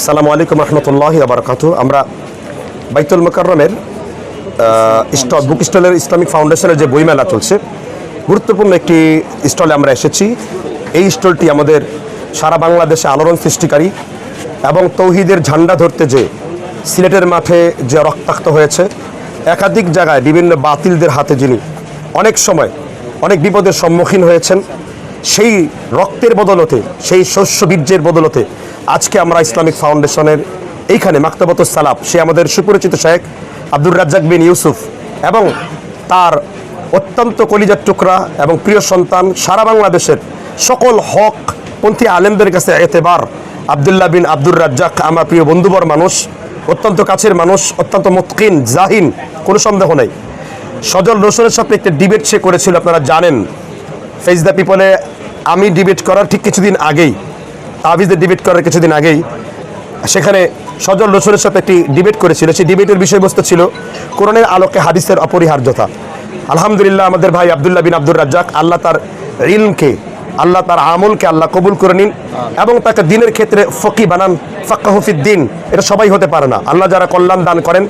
আসসালামু আলাইকুম রহমতুল্লাহ আবরকাত আমরা বাইতুল মোকাররমের স্টল বুক স্টলের ইসলামিক ফাউন্ডেশনের যে বইমেলা চলছে গুরুত্বপূর্ণ একটি স্টলে আমরা এসেছি। এই স্টলটি আমাদের সারা বাংলাদেশে আলোড়ন সৃষ্টিকারী এবং তৌহিদের ঝান্ডা ধরতে যে সিলেটের মাঠে যে রক্তাক্ত হয়েছে একাধিক জায়গায় বিভিন্ন বাতিলদের হাতে যিনি অনেক সময় অনেক বিপদের সম্মুখীন হয়েছেন সেই রক্তের বদলতে, সেই শস্য বীর্যের বদলতে আজকে আমরা ইসলামিক ফাউন্ডেশনের এইখানে মাক্তাবত সালাপ সে আমাদের সুপরিচিত শেখ আব্দুর রাজ্জাক বিন ইউসুফ এবং তার অত্যন্ত কলিজার টুকরা এবং প্রিয় সন্তান সারা বাংলাদেশের সকল হক পন্থী আলেমদের কাছে এতেবার আবদুল্লাহ বিন আব্দুর রাজ্জাক, আমার প্রিয় বন্ধুবর মানুষ, অত্যন্ত কাছের মানুষ, অত্যন্ত মতকিন, জাহিন, কোনো সন্দেহ নেই। সজল রসুলের সাথে একটি ডিবেট সে করেছিল, আপনারা জানেন। ফেস দ্য পিপলে আমি ডিবেট করার ঠিক কিছুদিন আগেই তাবিজদের ডিবেট করার কিছুদিন আগেই, সেখানে সজল রসুলের সাথে একটি ডিবেট করেছিল। সেই ডিবেটের বিষয়বস্তু ছিল কোরআনের আলোকে হাদিসের অপরিহার্যতা। আলহামদুলিল্লাহ আমাদের ভাই আবদুল্লাহ বিন আব্দুর রাজ্জাক আল্লাহ তার ইলমকে, আল্লাহ তার আমলকে আল্লাহ কবুল করে নিন এবং তাকে দিনের ক্ষেত্রে ফকি বানান ফাক্কাহুফিদ্দিন এটা সবাই হতে পারে না। আল্লাহ যারা কল্যাণ দান করেন,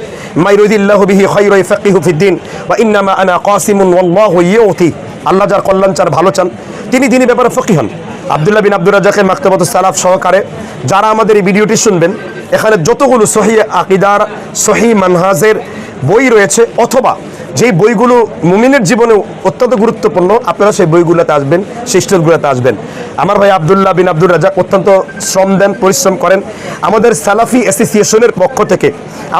মাইরুদিল্লাহ বিহি খৈরই ফাকিহুফিদ্দিন বা ইন্নামা আনা কাসিমুন ওয়াল্লাহু ইউতি আল্লাহ যার কল্যাণ চার ভালো চান, তিনি দিনই ব্যাপারে ফকি হন। আবদুল্লাহ বিন আব্দুর রাজাকে মাক্তবত সালাফ সহকারে যারা আমাদের এই ভিডিওটি শুনবেন, এখানে যতগুলো সহি আকিদার সহি মানহাজের বই রয়েছে, অথবা যেই বইগুলো মুমিনের জীবনে অত্যন্ত গুরুত্বপূর্ণ, আপনারা সেই বইগুলোতে আসবেন, সেই স্টোরগুলোতে আসবেন। আমার ভাই আবদুল্লাহ বিন আব্দুর রাজাক অত্যন্ত শ্রম দেন, পরিশ্রম করেন। আমাদের সালাফি অ্যাসোসিয়েশনের পক্ষ থেকে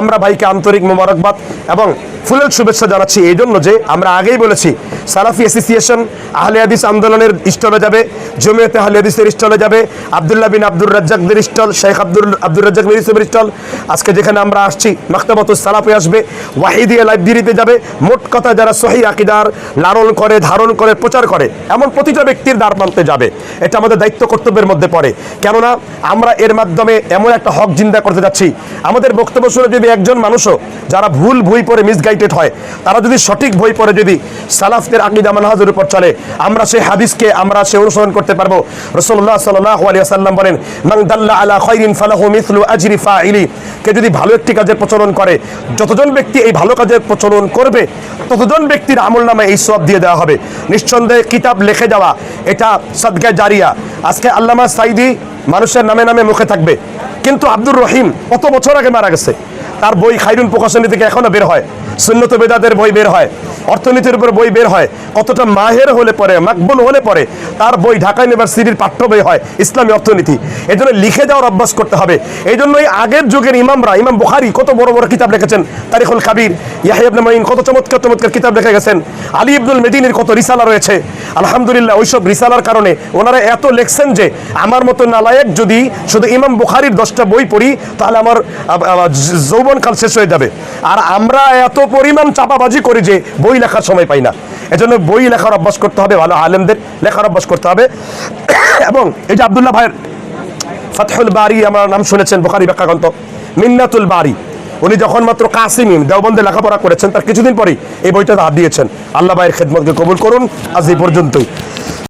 আমরা ভাইকে আন্তরিক মোবারকবাদ এবং ফুলের শুভেচ্ছা জানাচ্ছি এই জন্য যে আমরা আগেই বলেছি, সালাফি অ্যাসোসিয়েশন আহলে হাদিস আন্দোলনের স্টলে যাবে, জমিয়তে আহলে হাদিসের স্টলে যাবে, আবদুল্লাহ বিন আব্দুর রাজ্জাকদের স্টল, শেখ আব্দুল, আব্দুর রাজ্জাক মির ইউসুফের স্টল। আজকে যেখানে আমরা আসছি মাক্তাবাতুল সালাফে আসবে, ওয়াহিদিয়া লাইব্রেরিতে যাবে মোট কথা যারা সহি আকিদার লালন করে, ধারণ করে, প্রচার করে, এমন প্রতিটা ব্যক্তির দ্বার প্রান্তে যাবে। এটা আমাদের দায়িত্ব কর্তব্যের মধ্যে পড়ে। কেননা আমরা এর মাধ্যমে এমন একটা হক জিন্দা করতে যাচ্ছি। আমাদের বক্তব্য শুনে যদি একজন মানুষও যারা ভুল বই পড়ে মিসগাইডেড হয়, তারা যদি সঠিক বই পড়ে যদি সালাফদের আকিদা মানহাজের উপর চলে, আমরা সেই হাদিসকে, আমরা সে অনুসরণ করতে পারব। রসল্লাহ সাল্লাম বলেন মিসলু ফাইলি। কে যদি ভালো একটি কাজের প্রচলন করে, যতজন ব্যক্তি এই ভালো কাজের প্রচলন করবে ততজন ব্যক্তির আমল নামে এই সব দিয়ে দেওয়া হবে। নিঃসন্দেহে কিতাব লিখে দেওয়া, এটা সদগায় জারিয়া। আজকে আল্লামা সাইদি মানুষের নামে নামে মুখে থাকবে। কিন্তু আব্দুর রহিম কত বছর আগে মারা গেছে? তার বই খাইরুন প্রকাশনী থেকে এখনও বের হয়। সুন্নত বেদাদের বই বের হয়, অর্থনীতির উপর বই বের হয়, কতটা মাহের হলে পরে, মাকবুল হলে পরে তার বই ঢাকা ইউনিভার্সিটির পাঠ্য বই হয় ইসলামী অর্থনীতি। এই জন্য লিখে যাওয়ার অভ্যাস করতে হবে। এই জন্যই আগের যুগের ইমামরা, ইমাম বুখারি কত বড় বড় কিতাব লিখেছেন, তারিখুল কাবির ইয়াহিবনে কত চমৎকার চমৎকার কিতাব লিখে গেছেন, আলী ইবনুল মেদিনীর কত রিসালা রয়েছে। আলহামদুলিল্লাহ ওইসব রিসালার কারণে ওনারা এত লেখছেন যে আমার মতো নালায়েক যদি শুধু ইমাম বুখারির দশটা বই পড়ি, তাহলে আমার যৌবনকাল শেষ হয়ে যাবে। আর আমরা এত পরিমাণ চাপাবাজি করি যে বই লেখার সময় পাই না। এজন্য বই লেখার অভ্যাস করতে হবে, ভালো আলেমদের লেখার অভ্যাস করতে হবে। এবং এই যে আবদুল্লাহ ভাইয়ের ফাতহুল বাড়ি আমার নাম শুনেছেন, বোখারি ব্যাখ্যাগন্ত মিন্নাতুল বাড়ি উনি যখন মাত্র কাসিম দেওবন্দে লেখাপড়া করেছেন, তার কিছুদিন পরেই এই বইটা হাত দিয়েছেন। আল্লাহ ভাইয়ের খেদমতকে কবুল করুন, আজ এই পর্যন্তই।